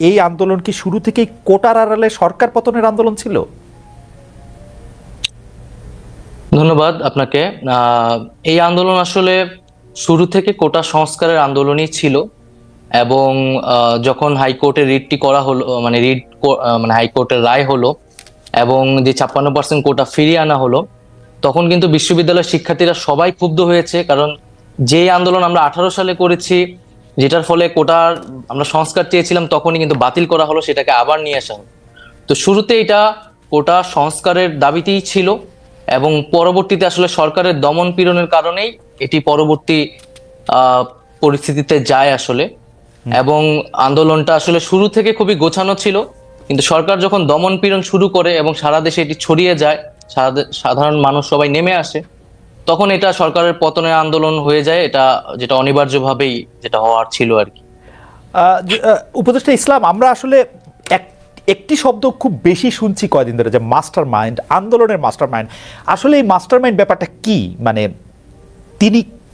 এই আন্দোলন কি শুরু থেকেই কোটার আড়ালে সরকার পতনের আন্দোলন ছিল? ধন্যবাদ আপনাকে। এই আন্দোলন আসলে শুরু থেকে কোটা সংস্কারের আন্দোলনই ছিল এবং যখন হাইকোর্টের রিটটি করা হলো মানে রিট মানে হাইকোর্টের রায় হলো এবং যে ছাপ্পান্ন পার্সেন্ট কোটা ফিরিয়ে আনা হলো, তখন কিন্তু বিশ্ববিদ্যালয়ের শিক্ষার্থীরা সবাই ক্ষুব্ধ হয়েছে। কারণ যে আন্দোলন আমরা আঠারো সালে করেছি যেটার ফলে কোটার আমরা সংস্কার চেয়েছিলাম তখনই কিন্তু বাতিল করা হলো সেটাকে আবার নিয়ে আসা হলো। তো শুরুতে এটা কোটা সংস্কারের দাবিতেই ছিল এবং পরবর্তীতে আসলে সরকারের দমন পীড়নের কারণেই এটি পরবর্তী পরিস্থিতিতে যায় আসলে। এবং আন্দোলনটা আসলে শুরু থেকে খুবই গোছানো ছিল কিন্তু সরকার যখন দমন পীড়ন শুরু করে এবং সারা দেশে এটি ছড়িয়ে যায় সারা সাধারণ মানুষ সবাই নেমে আসে তখন এটা সরকারের পতনের আন্দোলন হয়ে যায়, এটা যেটা অনিবার্যভাবেই যেটা হওয়ার ছিল আর কি। উপদেষ্টা ইসলাম, আমরা আসলে এক- একটি শব্দ খুব বেশি শুনছি কয়দিন ধরে, যে মাস্টার মাইন্ড আন্দোলনের মাস্টার মাইন্ড আসলে এই মাস্টার মাইন্ড ব্যাপারটা কি? মানে তিনি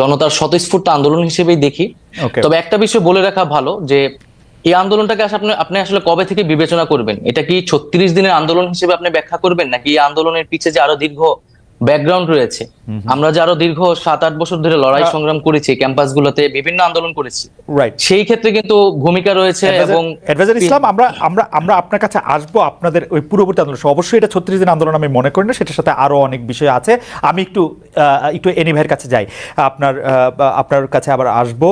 জনতার স্বতঃস্ফূর্ত আন্দোলন হিসেবেই দেখি। তবে একটা বিষয় বলে রাখা ভালো যে এই আন্দোলনটাকে আসলে আপনি আপনি আসলে কবে থেকে বিবেচনা করবেন? এটা কি ছত্রিশ দিনের আন্দোলন হিসেবে আপনি ব্যাখ্যা করবেন? নাকি এই আন্দোলনের পিছিয়ে যে আরও দীর্ঘ ব্যাকগ্রাউন্ড রয়েছে। আমরা যে আরও দীর্ঘ সাত আট বছর ধরে লড়াই সংগ্রাম করেছি ক্যাম্পাসগুলোতে বিভিন্ন আন্দোলন করেছি। রাইট সেই ক্ষেত্রে কিন্তু ভূমিকা রয়েছে এবং অ্যাডভাইজার ইসলাম আমরা আমরা আমরা আপনার কাছে আসব আপনাদের ওই পূর্ববর্তী আন্দোলন অবশ্যই এটা ছত্রিশ দিন আন্দোলন আমি মনে করি না সেটার সাথে আরও অনেক বিষয় আছে। আমি একটু একটু এনি ভাইয়ের কাছে যাই। আপনার আপনার কাছে আবার আসব।